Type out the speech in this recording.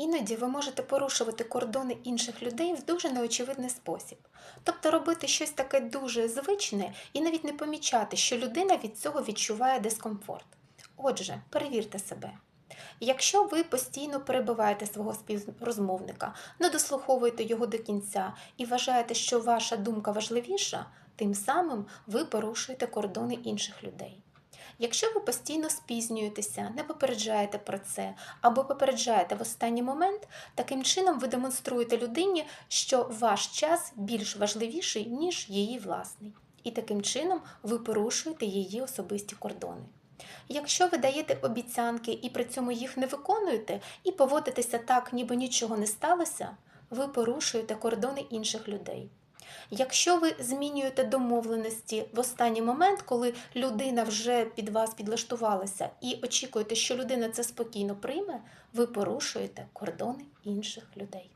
Іноді ви можете порушувати кордони інших людей в дуже неочевидний спосіб, тобто робити щось таке дуже звичне і навіть не помічати, що людина від цього відчуває дискомфорт. Отже, перевірте себе. Якщо ви постійно перебиваєте свого співрозмовника, не дослуховуєте його до кінця і вважаєте, що ваша думка важливіша, тим самим ви порушуєте кордони інших людей. Якщо ви постійно спізнюєтеся, не попереджаєте про це або попереджаєте в останній момент, таким чином ви демонструєте людині, що ваш час більш важливіший, ніж її власний. І таким чином ви порушуєте її особисті кордони. Якщо ви даєте обіцянки і при цьому їх не виконуєте, і поводитеся так, ніби нічого не сталося, ви порушуєте кордони інших людей. Якщо ви змінюєте домовленості в останній момент, коли людина вже під вас підлаштувалася, і очікуєте, що людина це спокійно прийме, ви порушуєте кордони інших людей.